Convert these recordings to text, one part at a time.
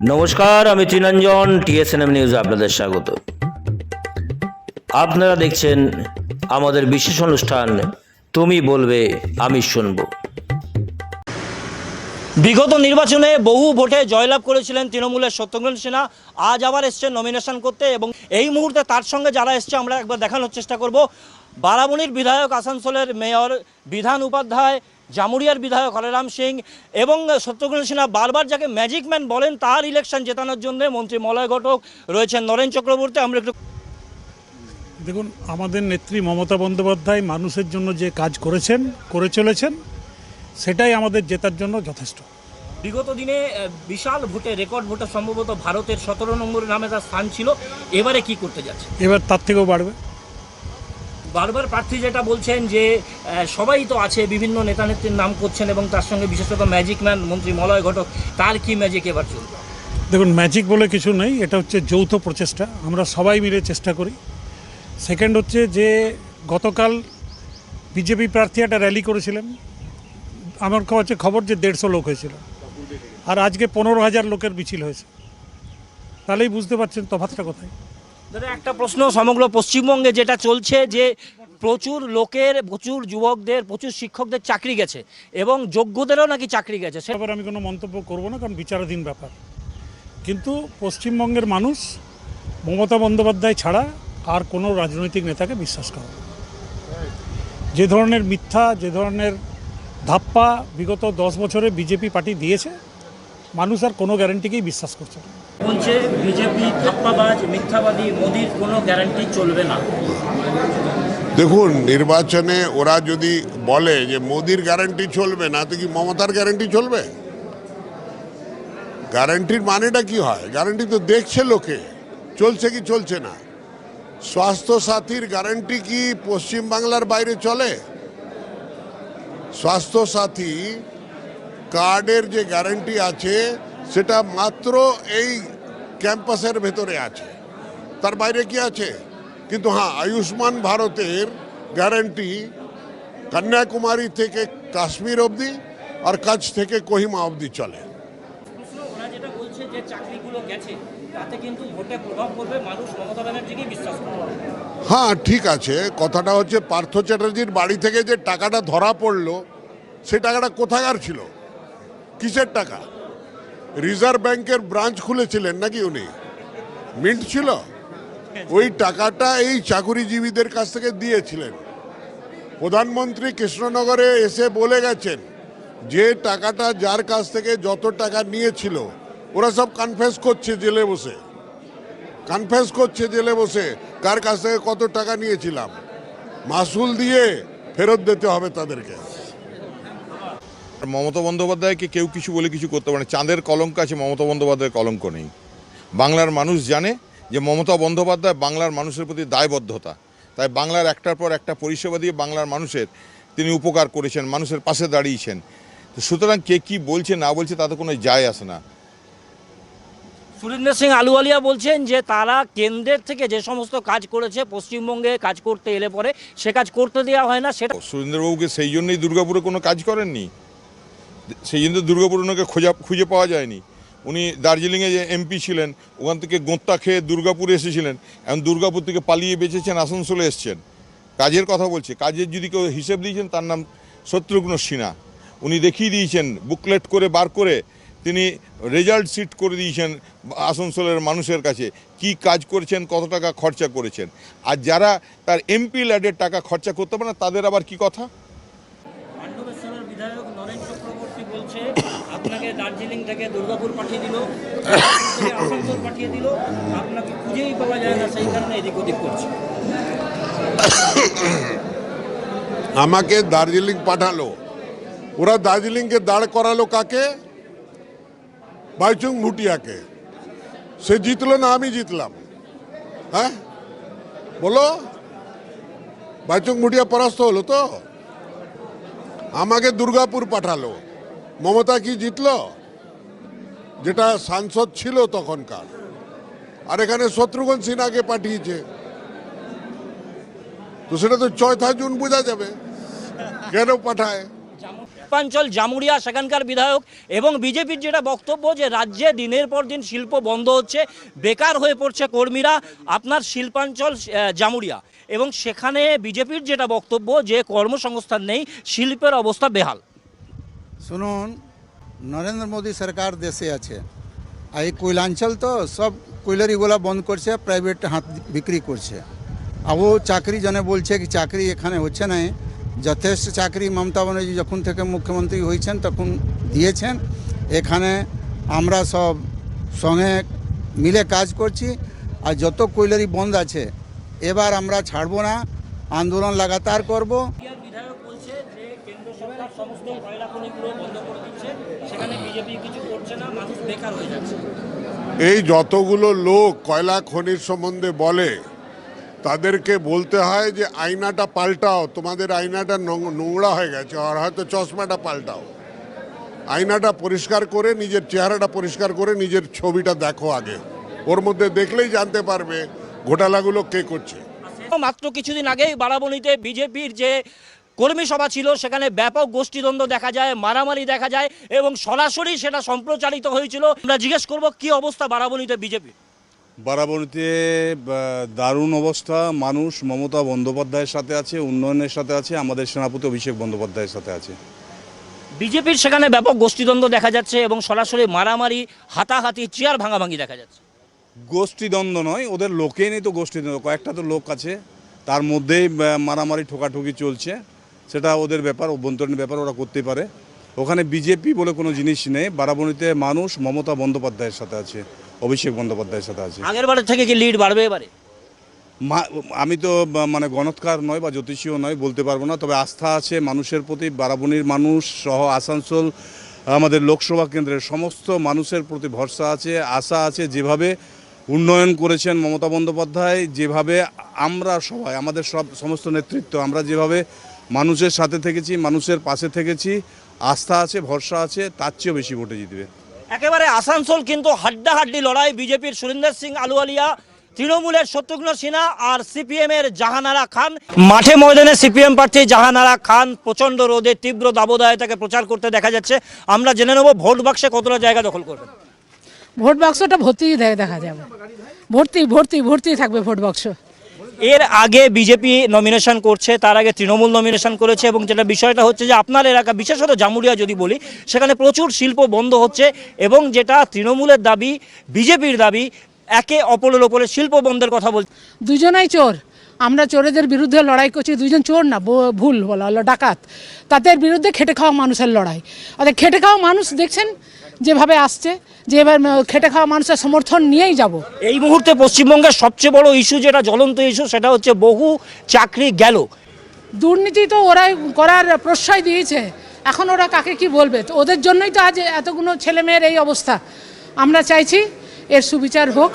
নমস্কার, আমি তৃণঞ্জন টিএসএনএম নিউজে আপনাদের স্বাগত। আপনারা দেখছেন আমাদের বিশেষ অনুষ্ঠান, তুমি বলবে, আমি শুনব। বিগত নির্বাচনে বহু ভোটে জয়লাভ করেছিলেন তৃণমূলের সত্যগ্রহণ সিনহা আজ আবার এসছেন নমিনেশন করতে এবং এই মুহূর্তে তার সঙ্গে যারা এসছে, আমরা একবার দেখানোর চেষ্টা করব। বারাবণীর বিধায়ক আসানসোলের মেয়র বিধান উপাধ্যায় জামুরিয়ার বিধায়ক হরেরাম সিং এবং সত্যগ্রহণ সিনহা বারবার যাকে ম্যাজিক ম্যান বলেন তার ইলেকশন জেতানোর জন্য মন্ত্রী মলয় ঘটক রয়েছেন নরেন চক্রবর্তী। আমরা একটু দেখুন আমাদের নেত্রী মমতা বন্দ্যোপাধ্যায় মানুষের জন্য যে কাজ করেছেন করে চলেছেন সেটাই আমাদের জেতার জন্য যথেষ্ট। বিগত দিনে বিশাল ভোটে রেকর্ড ভোটে সম্ভবত ভারতের সতেরো নম্বর নামে তার স্থান ছিল। এবারে কি করতে যাচ্ছে? এবার তার থেকেও বাড়বে। বারবার প্রার্থী যেটা বলছেন যে সবাই তো আছে, বিভিন্ন নেতা নেত্রীর নাম করছেন এবং তার সঙ্গে বিশেষত ম্যাজিক ম্যান, মন্ত্রী, মলয় ঘটক, তার কি ম্যাজিক এবার চলবে? দেখুন, ম্যাজিক বলে কিছু নেই, এটা হচ্ছে যৌথ প্রচেষ্টা, আমরা সবাই মিলে চেষ্টা করি। সেকেন্ড হচ্ছে যে, গতকাল বিজেপি প্রার্থী একটা র্যালি করেছিলেন, আমার কাছে খবর যে দেড়শো লোক হয়েছিল, আর আজকে পনেরো হাজার লোকের মিছিল হয়েছে। তাহলেই বুঝতে পারছেন তফাতটা কোথায়। দাদা, একটা প্রশ্ন, সমগ্র পশ্চিমবঙ্গে যেটা চলছে যে প্রচুর লোকের, প্রচুর যুবকদের, প্রচুর শিক্ষকদের চাকরি গেছে এবং যোগ্যদেরও নাকি চাকরি গেছে। সে ব্যাপারে আমি কোনো মন্তব্য করব না, কারণ বিচারাধীন ব্যাপার। কিন্তু পশ্চিমবঙ্গের মানুষ মমতা বন্দ্যোপাধ্যায় ছাড়া আর কোনো রাজনৈতিক নেতাকে বিশ্বাস করে। যে ধরনের মিথ্যা, যে ধরনের ধাপ্পা বিগত দশ বছরে বিজেপি পার্টি দিয়েছে, মানুষ আর কোনো গ্যারেন্টিকেই বিশ্বাস করছে না। বলছে, বিজেপি থাপ্পাবাজ মিথ্যাবাদী, মোদির কোনো গ্যারান্টি চলবে না। দেখুন, নির্বাচনে ওরা যদি বলে যে মোদির গ্যারান্টি চলবে না, তো কি মমতার গ্যারান্টি চলবে? গ্যারান্টির মানেটা কি হয়? গ্যারান্টি তো দেখছে লোকে। চলছে কি চলছে না? স্বাস্থ্য সাথীর গ্যারান্টি কি পশ্চিম বাংলার বাইরে চলে? স্বাস্থ্য সাথী কার্ডের যে গ্যারান্টি আছে সেটা মাত্র এই ক্যাম্পাসের ভেতরে আছে। তার বাইরে কি আছে? কিন্তু হ্যাঁ আয়ুষ্মান ভারতের গ্যারান্টি কন্যাকুমারী থেকে কাশ্মীর অবধি আর কাছ থেকে কোহিমা অবধি চলে। হ্যাঁ ঠিক আছে। কথাটা হচ্ছে পার্থ চ্যাটার্জির বাড়ি থেকে যে টাকাটা ধরা পড়ল সে টাকাটা কোথাকার ছিল? কিসের টাকা? রিজার্ভ ব্যাংকের ব্রাঞ্চ খুলেছিলেন নাকি উনি? মিন্ট ছিল? ওই টাকাটা এই চাকুরিজীবীদের কাছ থেকে দিয়েছিলেন। প্রধানমন্ত্রী কৃষ্ণনগরে এসে বলে গেছেন, যে টাকাটা যার কাছ থেকে যত টাকা নিয়েছিল, ওরা সব কনফেস করছে জেলে বসে। কনফেস করছে জেলে বসে, কার কাছ থেকে কত টাকা নিয়েছিলাম? মাসুল দিয়ে ফেরত দিতে হবে তাদেরকে। মমতা বন্দ্যোপাধ্যায়কে কেউ কিছু বলে কিছু করতে পারে না। চাঁদের কলঙ্ক আছে মমতা বন্দ্যোপাধ্যায়ের কলঙ্ক নেই। বাংলার মানুষ জানে যে মমতা বন্দ্যোপাধ্যায় বাংলার মানুষের প্রতি দায়বদ্ধতা। তাই বাংলার একটার পর একটা পরিষেবা দিয়ে বাংলার মানুষের তিনি উপকার করেছেন মানুষের পাশে দাঁড়িয়েছেন। তো সুতরাং কে কি বলছে না বলছে তাতে কোনো যায় আসে না। সুরেন্দ্র সিং আলুওয়ালিয়া বলছেন যে তারা কেন্দ্রের থেকে যে সমস্ত কাজ করেছে পশ্চিমবঙ্গে কাজ করতে এলে পরে সে কাজ করতে দেওয়া হয় না সেটা সুরেন্দ্রবাবুকে সেই জন্যই দুর্গাপুরে কোনো কাজ করেননি? সেই জন্য দুর্গাপুর ওনাকে খোঁজা, খুঁজে পাওয়া যায়নি। উনি দার্জিলিংয়ে যে এমপি ছিলেন, ওখান থেকে গোত্তা খেয়ে দুর্গাপুরে এসেছিলেন। এখন দুর্গাপুর থেকে পালিয়ে বেঁচেছেন, আসানসোলে এসছেন। কাজের কথা বলছে, কাজের যদি কেউ হিসেব দিয়েছেন, তার নাম শত্রুঘ্ন সিনহা। উনি দেখিয়ে দিয়েছেন বুকলেট করে, বার করে, তিনি রেজাল্ট সিট করে দিয়েছেন আসানসোলের মানুষের কাছে। কি কাজ করেছেন, কত টাকা খরচা করেছেন। আর যারা তার এমপি ল্যাডের টাকা খরচা করতে পারে না, তাদের আবার কি কথা পাণ্ডবেশ্বরের বিধায়ক নরেন চক্রবর্তী বলছে আপনাকে থেকে দুর্গাপুর পাঠিয়ে দিল আসানসোল পাঠিয়ে দিল। আপনাকে খুঁজেই পাওয়া যায় না, সেই কারণে এদিক ওদিক করছে। আমাকে দার্জিলিং পাঠালো। ওরা দার্জিলিংকে দাঁড় করালো কাকে? বাইচুং ভুটিয়াকে। সে জিতলো না, আমি জিতলাম। হ্যাঁ? বলো? বাইচুং ভুটিয়া পরাস্ত হলো তো? আমাকে দুর্গাপুর পাঠালো। মমতা কি জিতলো? যেটা সাংসদ ছিল তখনকার। আর এখানে শত্রুঘ্ন সিনহাকে পাঠিয়েছে। তো সেটা তো চৌঠা জুন বোঝা যাবে কেন পাঠায়। শিল্পাঞ্চল জামুরিয়া সেখানকার বিধায়ক এবং বিজেপির যেটা বক্তব্য যে রাজ্যে দিনের পর দিন শিল্প বন্ধ হচ্ছে বেকার হয়ে পড়ছে কর্মীরা আপনার শিল্পাঞ্চল জামুরিয়া। এবং সেখানে বিজেপির যেটা বক্তব্য যে কর্মসংস্থান নেই শিল্পের অবস্থা বেহাল। শুনুন নরেন্দ্র মোদী সরকার দেশে আছে। আর এই কৈলাঞ্চল তো সব কৈলারিগুলা বন্ধ করছে প্রাইভেট হাত বিক্রি করছে। আর ও চাকরি জনে বলছে কি চাকরি এখানে হচ্ছে না যথেষ্ট চাকরি মমতা ব্যানার্জি যখন থেকে মুখ্যমন্ত্রী হয়েছেন তখন দিয়েছেন। এখানে আমরা সব সঙ্গে মিলে কাজ করছি। আর যত কৈলারি বন্ধ আছে, এবার আমরা ছাড়বো না, আন্দোলন লাগাতার করব বিধায়ক বলছে যে কেন্দ্র সরকার সমস্ত কয়লা খনিগুলো বন্ধ করে দিচ্ছে। সেখানে বিজেপি কিছু করছে না মানুষ বেকার হয়ে যাচ্ছে। এই যতগুলো লোক কয়লা খনির সম্বন্ধে বলে তাদেরকে বলতে হয় যে আয়নাটা পাল্টাও তোমাদের আয়নাটা নোংরা হয়ে গেছে আর হয়তো চশমাটা পাল্টাও। আয়নাটা পরিষ্কার করে নিজের চেহারাটা পরিষ্কার করে নিজের ছবিটা দেখো আগে। ওর মধ্যে দেখলেই জানতে পারবে ঘোটালাগুলো কে করছে। মাত্র কিছুদিন আগেই বারাবণীতে বিজেপির যে কর্মী সভা ছিল সেখানে ব্যাপক গোষ্ঠীদ্বন্দ্ব দেখা যায় মারামারি দেখা যায় এবং সরাসরি সেটা সম্প্রচারিত হয়েছিল। আমরা জিজ্ঞেস করব কি অবস্থা বারাবণীতে বিজেপি? বারাবণীতে দারুণ অবস্থা। মানুষ মমতা বন্দ্যোপাধ্যায়ের সাথে আছে উন্নয়নের সাথে আছে আমাদের সেনাপতি অভিষেক বন্দ্যোপাধ্যায়ের সাথে আছে। বিজেপির সেখানে ব্যাপক গোষ্ঠীদ্বন্দ্ব দেখা যাচ্ছে এবং সরাসরি মারামারি হাতাহাতি চেয়ার ভাঙাভাঙি দেখা যাচ্ছে। গোষ্ঠীদ্বন্দ্ব নয় ওদের লোকেই নেই তো গোষ্ঠীদ্বন্দ্ব। কয়েকটা তো লোক আছে তার মধ্যেই মারামারি ঠোকাঠুকি চলছে। সেটা ওদের ব্যাপার অভ্যন্তরীণ ব্যাপার ওরা করতে পারে। ওখানে বিজেপি বলে কোনো জিনিস নেই। বারাবণীতে মানুষ মমতা বন্দ্যোপাধ্যায়ের সাথে আছে অভিষেক বন্দ্যোপাধ্যায়ের সাথে আছে। আগের বারের থেকে কি লিড বাড়বে এবারে? আমি তো মানে গণৎকার নয় বা জ্যোতিষীয় নয় বলতে পারব না। তবে আস্থা আছে মানুষের প্রতি। বারাবণীর মানুষ সহ আসানসোল আমাদের লোকসভা কেন্দ্রের সমস্ত মানুষের প্রতি ভরসা আছে আশা আছে। যেভাবে উন্নয়ন করেছেন মমতা বন্দ্যোপাধ্যায় যেভাবে আমরা সবাই আমাদের সব সমস্ত নেতৃত্ব আমরা যেভাবে মানুষের সাথে থেকেছি মানুষের পাশে থেকেছি আস্থা আছে ভরসা আছে তার চেয়েও বেশি ভোটে জিতবে। একেবারে আসানসোল কিন্তু হাড্ডাহাড্ডি লড়াই বিজেপির সুরিন্দর সিং আলুয়ালিয়া তৃণমূলের শত্রুঘ্ন সিনহা আর সিপিএম এর জাহানারা খান। মাঠে ময়দানে সিপিএম প্রার্থী জাহানারা খান প্রচণ্ড রোদে তীব্র দাবদায় তাকে প্রচার করতে দেখা যাচ্ছে। আমরা জেনে নেব ভোট বাক্সে কতটা জায়গা দখল করবেন। ভোট বাক্সটা ভর্তি দেখা যাবে। ভর্তি ভর্তি ভর্তি থাকবে ভোট বাক্স। এর আগে বিজেপি নমিনেশন করছে, তার আগে তৃণমূল নমিনেশন করেছে এবং যেটা বিষয়টা হচ্ছে যে আপনার এলাকা, বিশেষত জামুরিয়া যদি বলি, সেখানে প্রচুর শিল্প বন্ধ হচ্ছে এবং যেটা তৃণমূলের দাবি, বিজেপির দাবি, একে অপরের ওপরে শিল্প বন্ধের কথা বলছে দুজনাই চোর। আমরা চোরেদের বিরুদ্ধে লড়াই করছি দুজন চোর না ভুল বলা হলো, ডাকাত। তাদের বিরুদ্ধে খেটে খাওয়া মানুষের লড়াই। অর্থাৎ খেটে খাওয়া মানুষ, দেখছেন যেভাবে আসছে যে এবার খেটে খাওয়া মানুষের সমর্থন নিয়েই যাব। এই মুহূর্তে পশ্চিমবঙ্গের সবচেয়ে বড় ইস্যু যেটা জ্বলন্ত ইস্যু সেটা হচ্ছে বহু চাকরি গেল। দুর্নীতি তো ওরাই করার প্রশ্রয় দিয়েছে। এখন ওরা কাকে কি বলবে? তো ওদের জন্যই তো আজ এতগুলো ছেলেমেয়ের এই অবস্থা। আমরা চাইছি এর সুবিচার হোক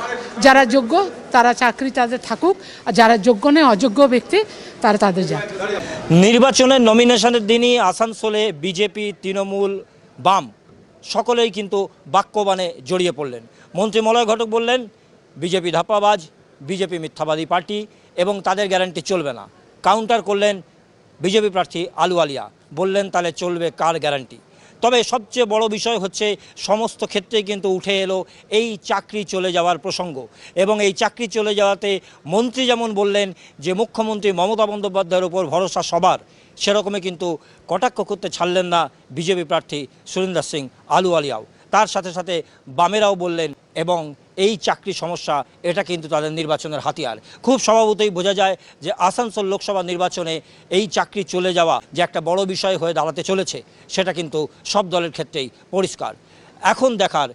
যারা যোগ্য তারা চাকরি তাদের থাকুক আর যারা যোগ্য নেই অযোগ্য ব্যক্তি তারা তাদের যাক। নির্বাচনের নমিনেশনের দিনই আসানসোলে বিজেপি তৃণমূল বাম। সকলেই কিন্তু বাক্যবাণে জড়িয়ে পড়লেন। মন্ত্রী মলয় ঘটক বললেন, বিজেপি ধাপ্পাবাজ, বিজেপি মিথ্যাবাদী পার্টি এবং তাদের গ্যারান্টি চলবে না। কাউন্টার করলেন বিজেপি প্রার্থী আলু আলিয়া। বললেন, তাহলে চলবে কার গ্যারান্টি? তবে সবচেয়ে বড় বিষয় হচ্ছে সমস্ত ক্ষেত্রে কিন্তু উঠে এলো এই চাকরি চলে যাওয়ার প্রসঙ্গ। এবং এই চাকরি চলে যাওয়াতে মন্ত্রী যেমন বললেন যে মুখ্যমন্ত্রী মমতা বন্দ্যোপাধ্যায়ের উপর ভরসা সবার, সেরকমই কিন্তু কটাক্ষ করতে ছাড়লেন না বিজেপি প্রার্থী সুরেন্দ্র সিং আলু আলিয়াও তার সাথে সাথে বামেরাও বললেন, এবং এই চাকরি সমস্যা, এটা কিন্তু তাদের নির্বাচনের হাতিয়ার। খুব স্বভাবতই বোঝা যায় যে আসানসোল লোকসভা নির্বাচনে এই চাকরি চলে যাওয়া যে একটা বড় বিষয় হয়ে দাঁড়াতে চলেছে, সেটা কিন্তু সব দলের ক্ষেত্রেই পরিষ্কার। এখন দেখার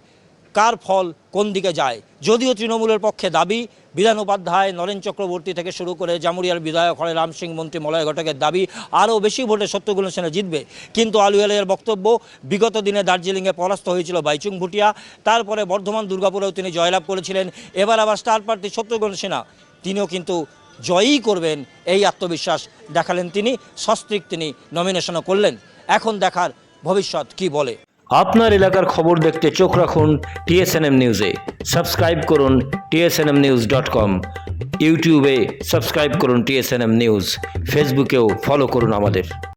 কার ফল কোন দিকে যায়? যদিও তৃণমূলের পক্ষে দাবি, বিধান উপাধ্যায় নরেন চক্রবর্তী থেকে শুরু করে জামুরিয়ার বিধায়ক হরে রাম সিং, মন্ত্রী মলয় ঘটকের দাবি, আরও বেশি ভোটে সত্যগুলো সেনা জিতবে। কিন্তু আলুয়ালের বক্তব্য, বিগত দিনে দার্জিলিংয়ে পরাস্ত হয়েছিল বাইচুং ভুটিয়া, তারপরে বর্ধমান, দুর্গাপুরেও তিনি জয়লাভ করেছিলেন। এবার আবার স্টার প্রার্থী শত্রুঘ্ন সেনা, তিনিও কিন্তু জয়ই করবেন এই আত্মবিশ্বাস দেখালেন তিনি, সস্ত্রিক তিনি নমিনেশনও করলেন। এখন দেখার ভবিষ্যৎ কি বলে? আপনার এলাকার খবর দেখতে চোখ রাখুন টিএসএনএম নিউজে। সাবস্ক্রাইব করুন টিএসএনএম নিউজ ডট কম। ইউটিউবে সাবস্ক্রাইব করুন টিএসএনএম নিউজ। ফেসবুকেও ফলো করুন আমাদের।